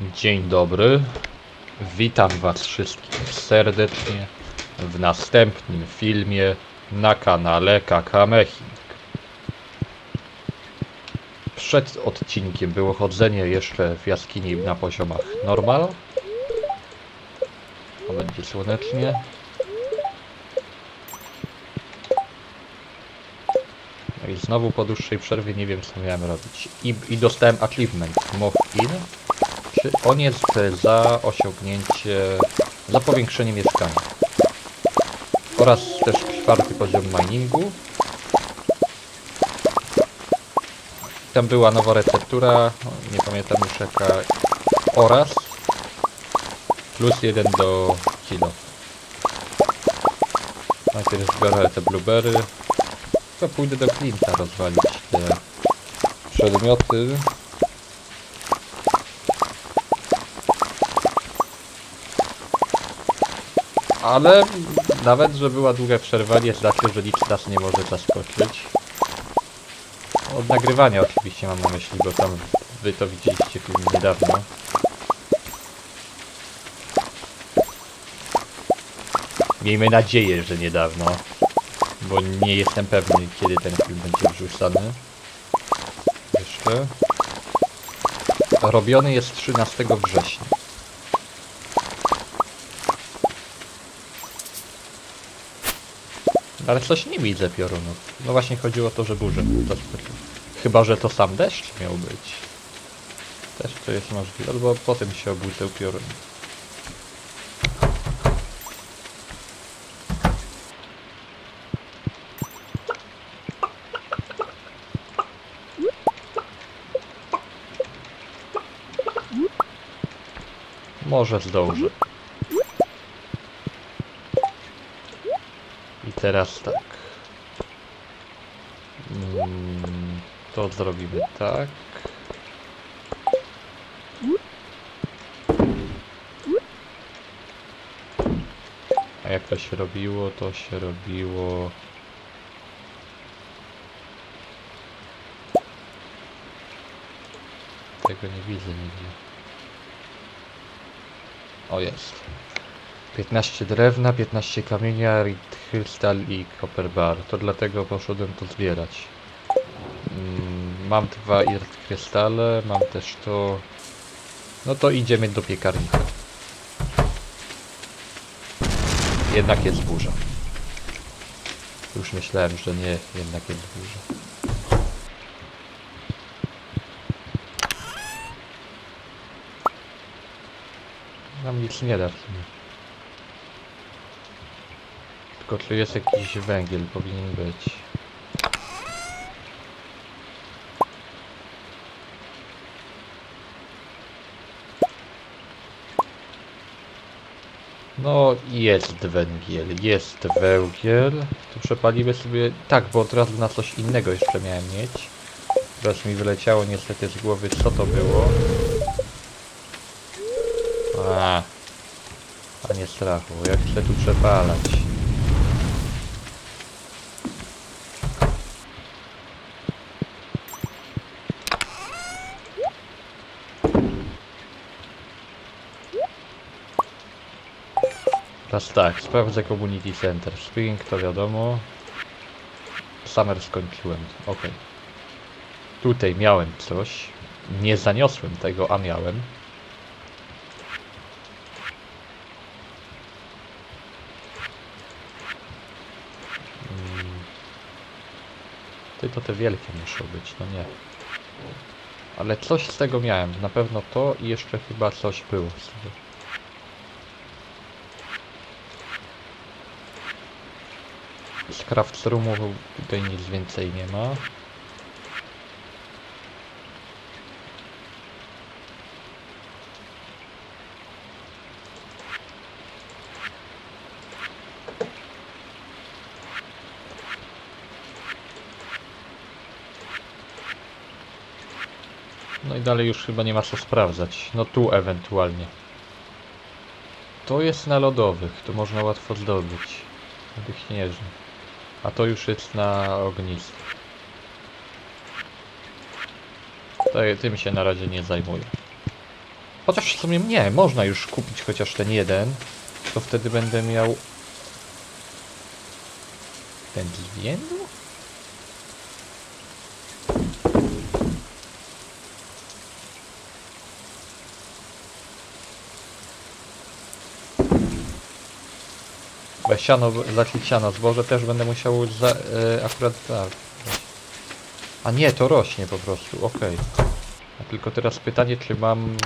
Dzień dobry. Witam Was wszystkich serdecznie w następnym filmie na kanale Kakameching. Przed odcinkiem było chodzenie jeszcze w jaskini na poziomach normal. To będzie słonecznie. No i znowu po dłuższej przerwie nie wiem co miałem robić. I, i dostałem achievement Moth In. On jest za osiągnięcie, za powiększenie mieszkania. Oraz też czwarty poziom miningu. Tam była nowa receptura, no, nie pamiętam już jaka, oraz plus jeden do kilo. Najpierw zbiorę te blueberry, to pójdę do Clint'a rozwalić te przedmioty. Ale nawet, że była długa przerwa, nie znaczy, że nic nas nie może zaskoczyć. Od nagrywania oczywiście mam na myśli, bo tam wy to widzieliście film niedawno. Miejmy nadzieję, że niedawno, bo nie jestem pewny, kiedy ten film będzie wrzucany. Jeszcze. Robiony jest 13 września. Ale coś nie widzę piorunów. No właśnie chodziło o to, że burzę. Chyba, że to sam deszcz miał być. Też to jest możliwe, albo potem się obudził piorun. Może zdążę. Teraz tak. Mm, To zrobimy tak. A jak to się robiło? To się robiło... Tego nie widzę nigdzie. O jest. 15 drewna, 15 kamienia, krystal i copper bar. To dlatego poszedłem to zbierać. Mm, Mam dwa irt krystale, mam też to... No to idziemy do piekarnika. Jednak jest burza. Już myślałem, że nie, jednak jest burza. Nam nic nie da w sumie. Tylko czy jest jakiś węgiel, powinien być. No jest węgiel, jest węgiel. Tu przepalimy sobie... Tak, bo od razu na coś innego jeszcze miałem mieć. Teraz mi wyleciało niestety z głowy co to było. A, Panie strachu, jak chcę tu przepalać. Teraz tak, sprawdzę Community Center. Spring to wiadomo. Summer skończyłem, ok. Tutaj miałem coś. Nie zaniosłem tego, a miałem. Mm. Ty to te wielkie muszą być, no nie. Ale coś z tego miałem, na pewno to i jeszcze chyba coś było. Z craft roomu tutaj nic więcej nie ma. No i dalej już chyba nie ma co sprawdzać. No tu ewentualnie. To jest na lodowych, to można łatwo zdobyć. Tych śnieżnych. A to już jest na ognistych. To, tym się na razie nie zajmuję. Chociaż w sumie nie, można już kupić chociaż ten jeden. To wtedy będę miał... Ten zwiędł? Weź siano, zacząć siano, zboże też będę musiał za, e, akurat tak. A nie, to rośnie po prostu, okej. A tylko teraz pytanie, czy mam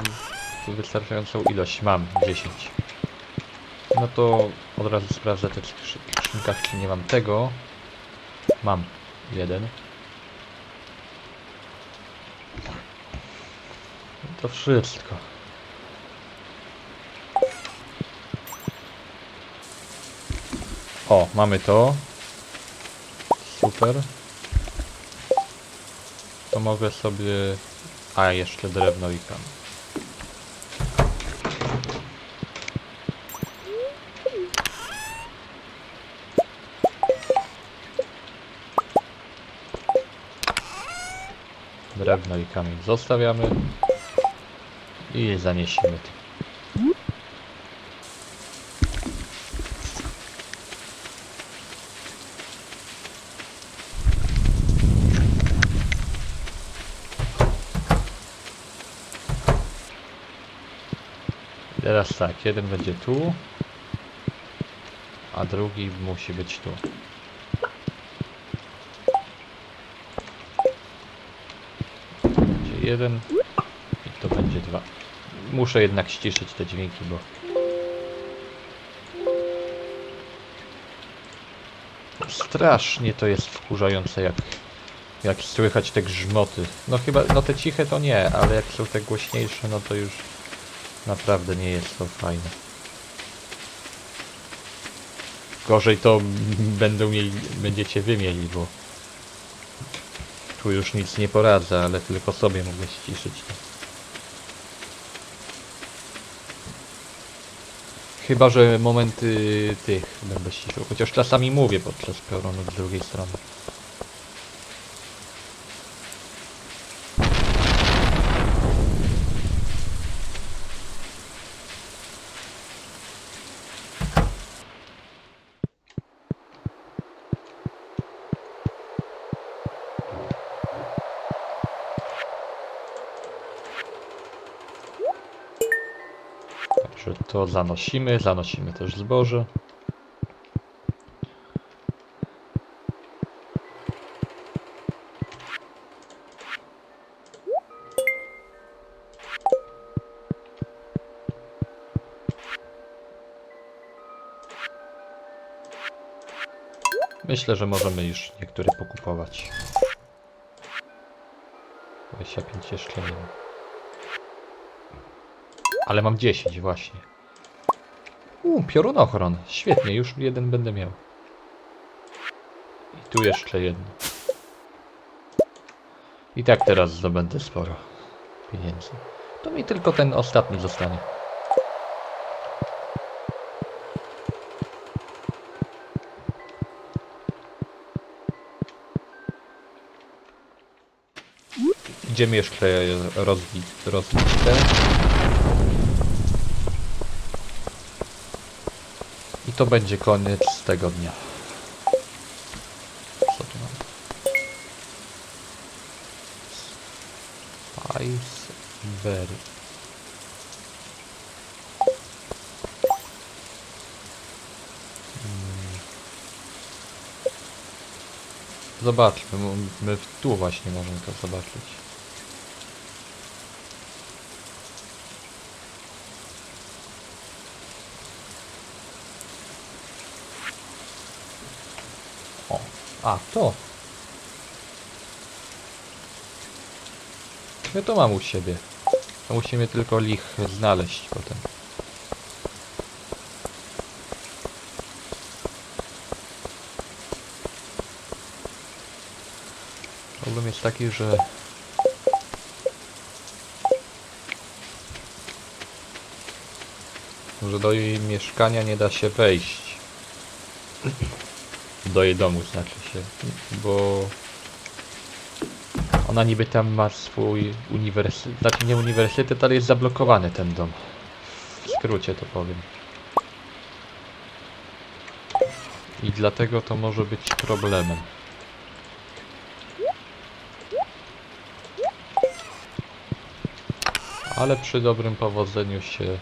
wystarczającą ilość? Mam, 10. No to od razu sprawdzę te skrzy- skrzynkach, czy nie mam tego. Mam jeden. To wszystko. O, mamy to. Super. To mogę sobie... A, jeszcze drewno i kam. Drewno i kamień zostawiamy. I zaniesiemy tu. Teraz tak, jeden będzie tu, a drugi musi być tu. Będzie jeden i to będzie dwa. Muszę jednak ściszyć te dźwięki, bo... Strasznie to jest wkurzające, jak, jak słychać te grzmoty. No chyba, no te ciche to nie, ale jak są te głośniejsze, no to już naprawdę nie jest to fajne. Gorzej to będą mieli, będziecie wy mieli, bo tu już nic nie poradzę, ale tylko sobie mogę ściszyć. Chyba, że momenty tych będę ściszył, chociaż czasami mówię podczas piorunu z drugiej strony. Także to zanosimy, zanosimy też zboże. Myślę, że możemy już niektóre pokupować. 25 jeszcze nie. Ale mam 10 właśnie. U, piorunochron. Świetnie, już jeden będę miał. I tu jeszcze jedno. I tak teraz zdobędę sporo pieniędzy. To mi tylko ten ostatni zostanie. Idziemy jeszcze rozbić, rozbić te. To będzie koniec tego dnia. Co tu mam? Spice berry. Mm. Zobaczmy, my tu właśnie możemy to zobaczyć. A to. Ja to mam u siebie. To musimy tylko lich znaleźć potem. Problem jest taki, że że do jej mieszkania nie da się wejść. Do jej domu znaczy się, bo Ona niby tam ma swój uniwersytet, znaczy nie uniwersytet, ale jest zablokowany ten dom. W skrócie to powiem. I dlatego to może być problemem. Ale przy dobrym powodzeniu się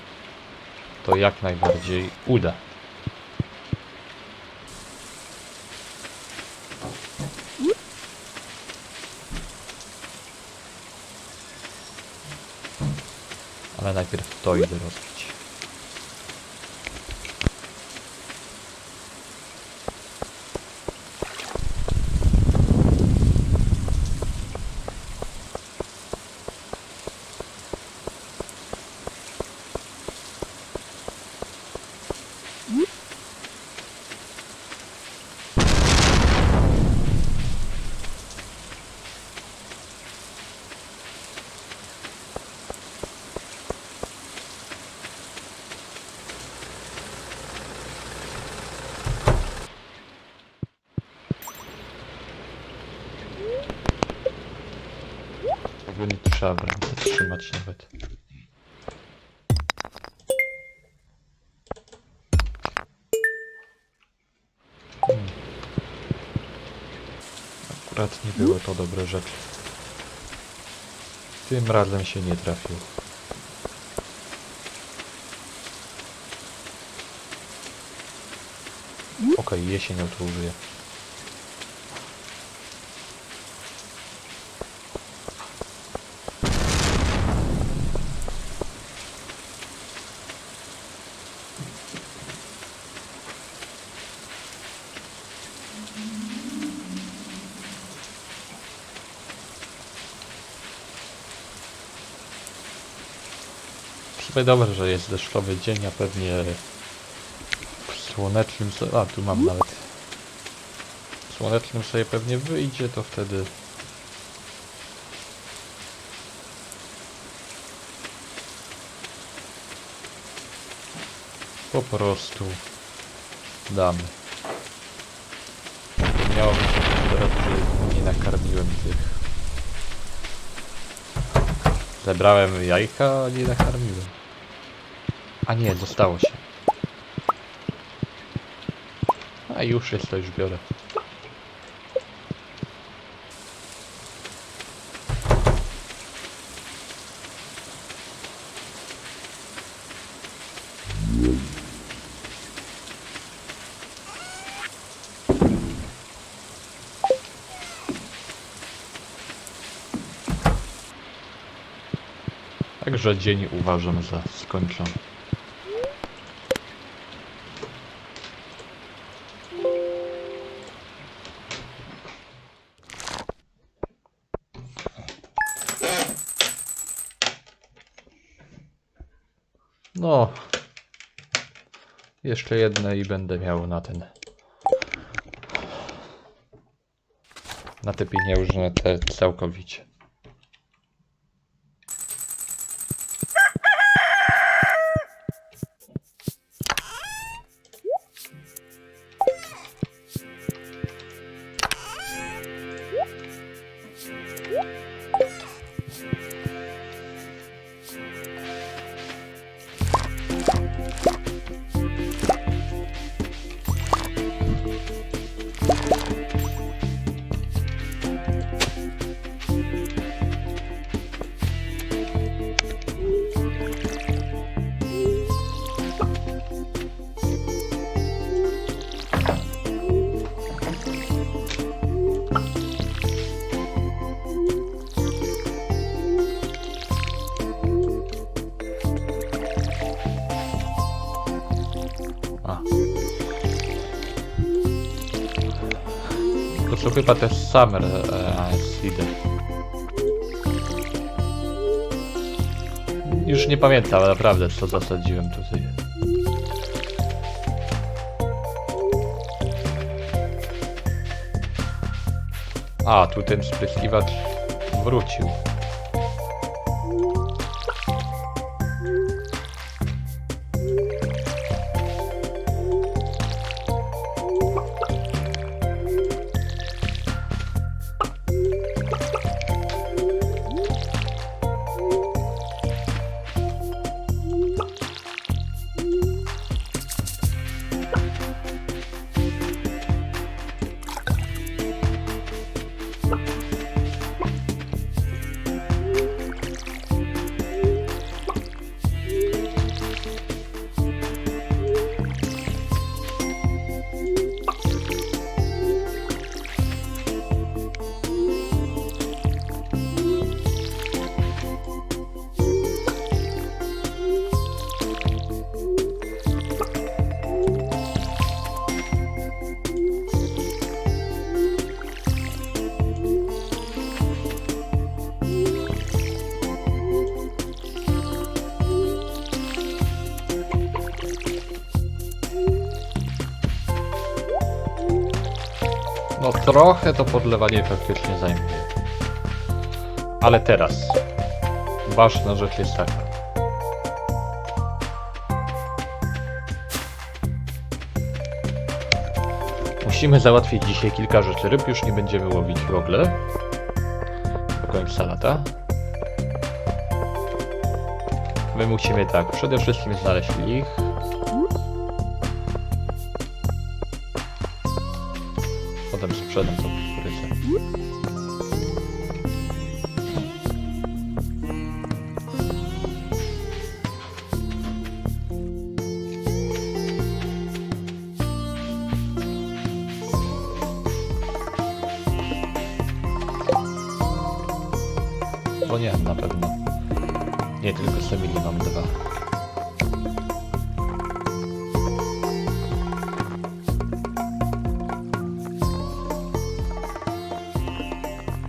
to jak najbardziej uda. Ale najpierw to idę robić. Tego nie trzeba w ręce trzymać nawet. Hmm. Akurat nie były to dobre rzeczy. Tym razem się nie trafił. Okej, jesienią to użyję. W sumie dobrze, że jest deszczowy dzień, a pewnie słonecznym... se- A, tu mam nawet... Słonecznym sobie pewnie wyjdzie, to wtedy... Po prostu... Damy. Miało mi się teraz, że nie nakarmiłem tych... Zebrałem jajka, a nie nakarmiłem. A nie, zostało się. A już jest, to już biorę. Także dzień uważam za skończony. Jeszcze jedne i będę miał na ten. Na te pieniężne te całkowicie. A. To są chyba te summer e, seedy. Już nie pamiętam naprawdę co zasadziłem tutaj. A, tu ten spryskiwacz wrócił. No trochę to podlewanie faktycznie zajmuje. Ale teraz. Ważna rzecz jest taka. Musimy załatwić dzisiaj kilka rzeczy. Ryb już nie będziemy łowić w ogóle. Do końca lata. My musimy tak, przede wszystkim znaleźć ich. Nie, na pewno. Nie tylko Semili mam dwa.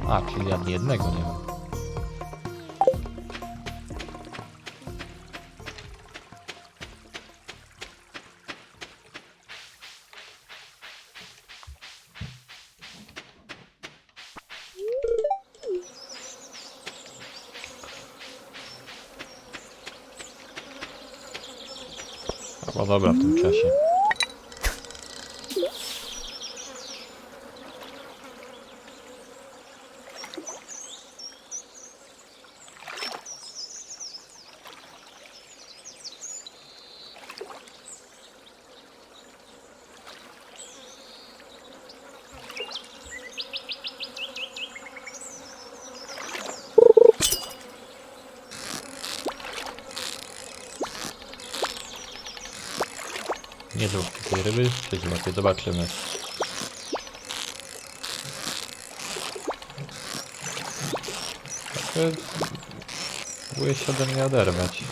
A, czyli ani jednego nie mam. No dobra, w tym czasie. Nie czy złapię, zobaczymy. Trochę próbuję się ode mnie oderwać.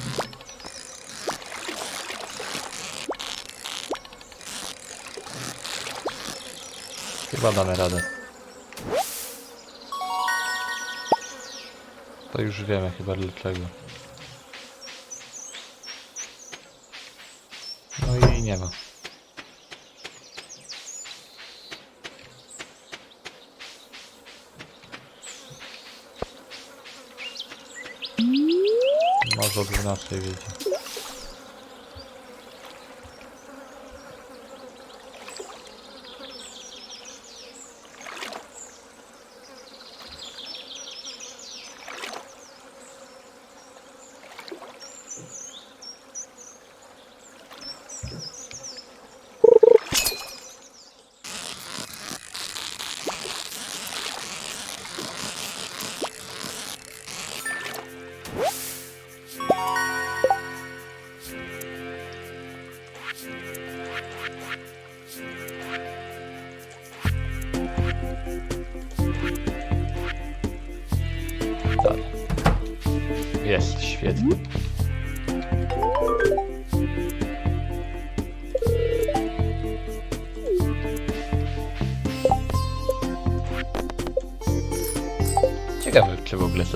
Chyba damy radę. To już wiemy chyba dlaczego. No i nie ma. Może o 12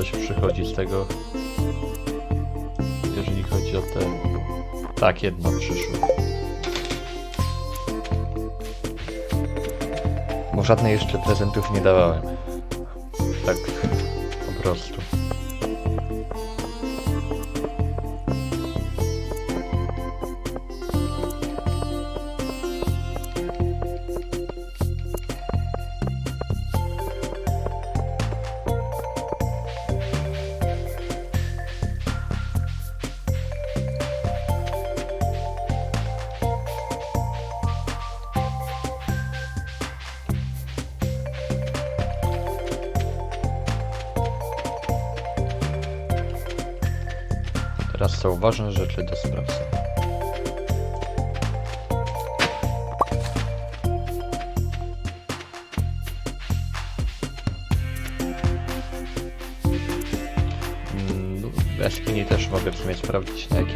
coś przychodzi z tego, jeżeli chodzi o te... Tak, jedno przyszło. Bo żadnej jeszcze prezentów nie dawałem. Tak po prostu. Ważne rzeczy do sprawdzenia. Mm, W jaskini też mogę w sumie sprawdzić na jakim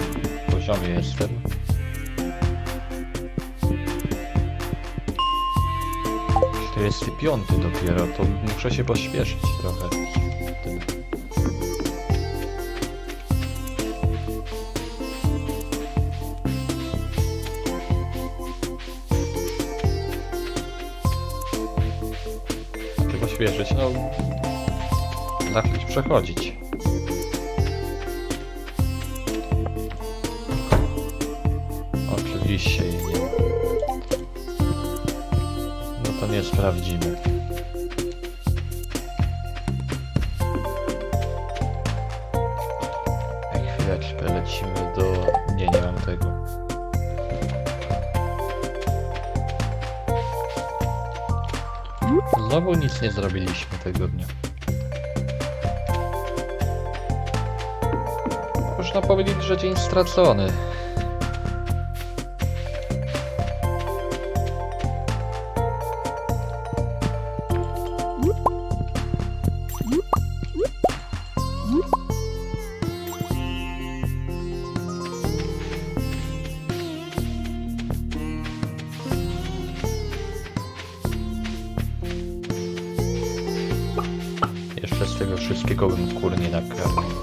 poziomie jestem. Czterdziesty piąty dopiero, to muszę się pośpieszyć trochę. Odświeżyć, no... Zacząć przechodzić. Oczywiście nie. No to nie sprawdzimy. Znowu nic nie zrobiliśmy tego dnia. Można powiedzieć, że dzień stracony. Z tego wszystkiego bym kur nie nakarmił. To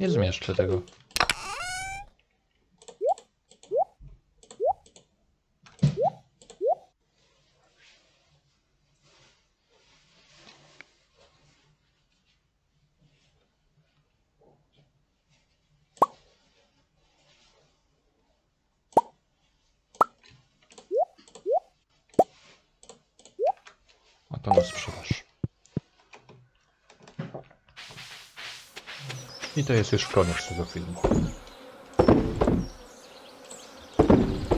Nie zmieszczę tego. A to na sprzedaż. I to jest już koniec tego filmu.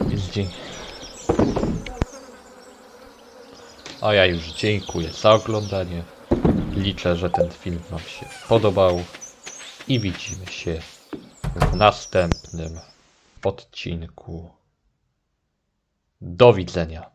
Jest dzień. A ja już dziękuję za oglądanie. Liczę, że ten film Wam się podobał. I widzimy się w następnym odcinku. Do widzenia.